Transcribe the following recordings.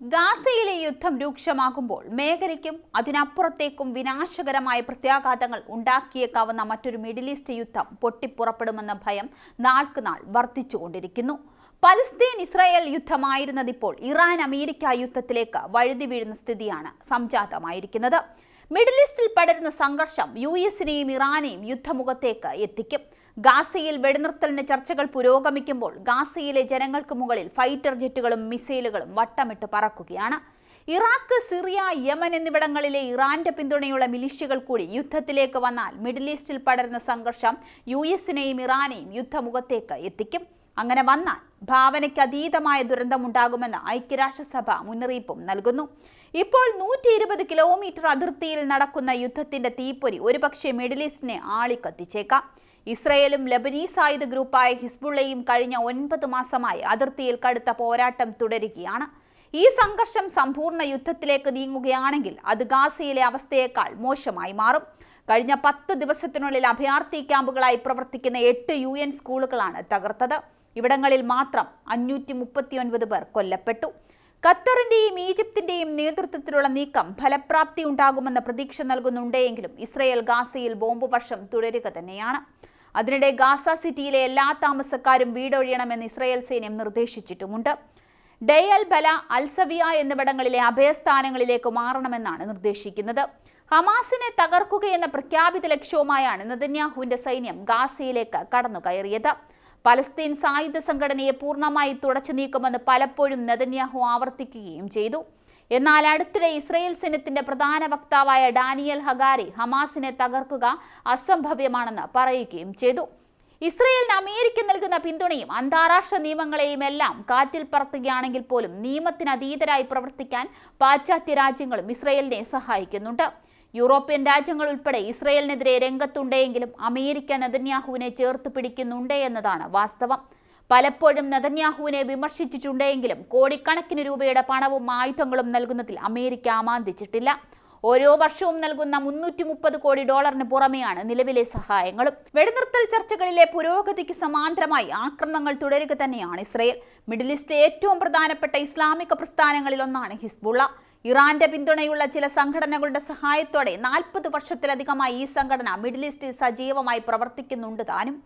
ഗാസയിലെ യുദ്ധം രൂക്ഷമാകുമ്പോൾ മേഖലയ്ക്കും അതിനപ്പുറത്തേക്കും വിനാശകരമായ പ്രത്യാഘാതങ്ങൾ ഉണ്ടാക്കിയേക്കാവുന്ന മറ്റൊരു മിഡിൽ ഈസ്റ്റ് യുദ്ധം പൊട്ടിപ്പുറപ്പെടുമെന്ന ഭയം നാൾക്കുനാൾ വർദ്ധിച്ചുകൊണ്ടിരിക്കുന്നു. പലസ്തീൻ ഇസ്രായേൽ യുദ്ധമായിരുന്നതിപ്പോൾ ഇറാൻ അമേരിക്ക യുദ്ധത്തിലേക്ക് വഴുതി വീഴുന്ന സ്ഥിതിയാണ് സംജാതമായിരിക്കുന്നത്. മിഡിൽ ഈസ്റ്റിൽ പടരുന്ന സംഘർഷം യു എസിനെയും ഇറാനെയും യുദ്ധമുഖത്തേക്ക് എത്തിക്കും. ഗാസയിൽ വെടിനിർത്തലിന് ചർച്ചകൾ പുരോഗമിക്കുമ്പോൾ ഗാസയിലെ ജനങ്ങൾക്ക് മുകളിൽ ഫൈറ്റർ ജെറ്റുകളും മിസൈലുകളും വട്ടമിട്ട് പറക്കുകയാണ്. ഇറാഖ് സിറിയ യമൻ എന്നിവിടങ്ങളിലെ ഇറാന്റെ പിന്തുണയുള്ള മിലിഷ്യകൾ കൂടി യുദ്ധത്തിലേക്ക് വന്നാൽ മിഡിൽ ഈസ്റ്റിൽ പടരുന്ന സംഘർഷം യു എസിനെയും ഇറാനെയും യുദ്ധമുഖത്തേക്ക് എത്തിക്കും. അങ്ങനെ വന്നാൽ ഭാവനയ്ക്ക് അതീതമായ ദുരന്തമുണ്ടാകുമെന്ന് ഐക്യരാഷ്ട്രസഭ മുന്നറിയിപ്പും നൽകുന്നു. ഇപ്പോൾ നൂറ്റി ഇരുപത് കിലോമീറ്റർ അതിർത്തിയിൽ നടക്കുന്ന യുദ്ധത്തിന്റെ തീപ്പൊരി ഒരുപക്ഷെ മിഡിൽ ഈസ്റ്റിനെ ആളിക്കത്തിച്ചേക്കാം. ഇസ്രയേലും ലബനീസ് ആയുധ ഗ്രൂപ്പായ ഹിസ്ബുള്ളയും കഴിഞ്ഞ ഒൻപത് മാസമായി അതിർത്തിയിൽ കടുത്ത പോരാട്ടം തുടരുകയാണ്. ഈ സംഘർഷം സമ്പൂർണ യുദ്ധത്തിലേക്ക് നീങ്ങുകയാണെങ്കിൽ അത് ഗാസയിലെ അവസ്ഥയേക്കാൾ മോശമായി മാറും. കഴിഞ്ഞ പത്ത് ദിവസത്തിനുള്ളിൽ അഭയാർത്ഥി ക്യാമ്പുകളായി പ്രവർത്തിക്കുന്ന എട്ട് യു എൻ സ്കൂളുകളാണ് തകർത്തത്. ഇവിടങ്ങളിൽ മാത്രം അഞ്ഞൂറ്റി മുപ്പത്തിയൊൻപത് പേർ കൊല്ലപ്പെട്ടു. ഖത്തറിന്റെയും ഈജിപ്തിന്റെയും നേതൃത്വത്തിലുള്ള നീക്കം ഫലപ്രാപ്തി ഉണ്ടാകുമെന്ന പ്രതീക്ഷ നൽകുന്നുണ്ടെങ്കിലും ഇസ്രയേൽ ഗാസയിൽ ബോംബ് വർഷം തുടരുക തന്നെയാണ്. അതിനിടെ ഗാസ സിറ്റിയിലെ എല്ലാ താമസക്കാരും വീടൊഴിയണമെന്ന് ഇസ്രായേൽ സൈന്യം നിർദ്ദേശിച്ചിട്ടുമുണ്ട്. ഡെയൽ ബല അൽസവിയ എന്നിവിടങ്ങളിലെ അഭയസ്ഥാനങ്ങളിലേക്ക് മാറണമെന്നാണ് നിർദ്ദേശിക്കുന്നത്. ഹമാസിനെ തകർക്കുകയെന്ന പ്രഖ്യാപിത ലക്ഷ്യവുമായാണ് നെതന്യാഹുവിന്റെ സൈന്യം ഗാസയിലേക്ക് കടന്നു കയറിയത് പലസ്തീൻ സായുധ സംഘടനയെ പൂർണമായി തുടച്ചു നീക്കുമെന്ന് പലപ്പോഴും നെതന്യാഹു ആവർത്തിക്കുകയും ചെയ്തു. എന്നാൽ അടുത്തിടെ ഇസ്രയേൽ സൈന്യത്തിന്റെ പ്രധാന വക്താവായ ഡാനിയൽ ഹഗാരി ഹമാസിനെ തകർക്കുക അസംഭവ്യമാണെന്ന് പറയുകയും ചെയ്തു. ഇസ്രയേലിന് അമേരിക്ക നൽകുന്ന പിന്തുണയും അന്താരാഷ്ട്ര നിയമങ്ങളെയും എല്ലാം കാറ്റിൽ പറത്തുകയാണെങ്കിൽ പോലും നിയമത്തിനതീതരായി പ്രവർത്തിക്കാൻ പാശ്ചാത്യ രാജ്യങ്ങളും ഇസ്രയേലിനെ സഹായിക്കുന്നുണ്ട്. യൂറോപ്യൻ രാജ്യങ്ങൾ ഉൾപ്പെടെ ഇസ്രയേലിനെതിരെ രംഗത്തുണ്ടെങ്കിലും അമേരിക്ക നെതന്യാഹുവിനെ ചേർത്ത് പിടിക്കുന്നുണ്ട് എന്നതാണ് വാസ്തവം. പലപ്പോഴും നെതന്യാഹുവിനെ വിമർശിച്ചിട്ടുണ്ടെങ്കിലും കോടിക്കണക്കിന് രൂപയുടെ പണവും ആയുധങ്ങളും നൽകുന്നതിൽ അമേരിക്ക അമാന്തിച്ചിട്ടില്ല ഓരോ വർഷവും നൽകുന്ന മുന്നൂറ്റി മുപ്പത് കോടി ഡോളറിന് പുറമെയാണ് നിലവിലെ സഹായങ്ങളും. വെടിനിർത്തൽ ചർച്ചകളിലെ പുരോഗതിക്ക് സമാന്തരമായി ആക്രമണങ്ങൾ തുടരുക തന്നെയാണ് ഇസ്രയേൽ. മിഡിൽ ഈസ്റ്റിലെ ഏറ്റവും പ്രധാനപ്പെട്ട ഇസ്ലാമിക പ്രസ്ഥാനങ്ങളിൽ ഒന്നാണ് ഹിസ്ബുള്ള. ഇറാന്റെ പിന്തുണയുള്ള ചില സംഘടനകളുടെ സഹായത്തോടെ നാൽപ്പത് വർഷത്തിലധികമായി ഈ സംഘടന മിഡിൽ ഈസ്റ്റിൽ സജീവമായി പ്രവർത്തിക്കുന്നുണ്ട് താനും.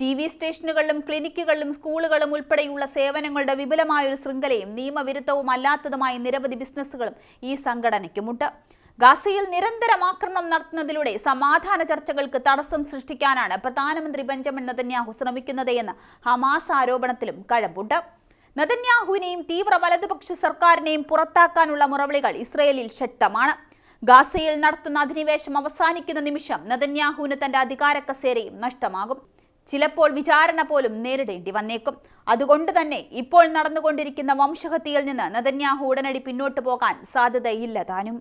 ടി വി സ്റ്റേഷനുകളിലും ക്ലിനിക്കുകളിലും സ്കൂളുകളും ഉൾപ്പെടെയുള്ള സേവനങ്ങളുടെ വിപുലമായ ഒരു ശൃംഖലയും നിയമവിരുദ്ധവും അല്ലാത്തതുമായ നിരവധി ബിസിനസ്സുകളും ഈ സംഘടനയ്ക്കുമുണ്ട്. ഗാസയിൽ നിരന്തരം ആക്രമണം നടത്തുന്നതിലൂടെ സമാധാന ചർച്ചകൾക്ക് തടസ്സം സൃഷ്ടിക്കാനാണ് പ്രധാനമന്ത്രി ബെഞ്ചമിൻ നതന്യാഹു ശ്രമിക്കുന്നത് എന്ന് ഹമാസ് ആരോപണത്തിലും കഴമ്പുണ്ട്. നതന്യാഹുവിനെയും തീവ്ര വലതുപക്ഷ സർക്കാരിനെയും പുറത്താക്കാനുള്ള മുറവിളികൾ ഇസ്രയേലിൽ ശക്തമാണ്. ഗാസയിൽ നടത്തുന്ന അധിനിവേശം അവസാനിക്കുന്ന നിമിഷം നതന്യാഹുവിന് തന്റെ അധികാര കസേരയും നഷ്ടമാകും. ചിലപ്പോൾ വിചാരണ പോലും നേരിടേണ്ടി വന്നേക്കും. അതുകൊണ്ട് തന്നെ ഇപ്പോൾ നടന്നുകൊണ്ടിരിക്കുന്ന വംശഹത്യയിൽ നിന്ന് നദന്യാഹു ഉടനടി പിന്നോട്ടു പോകാൻ സാധ്യതയില്ല താനും.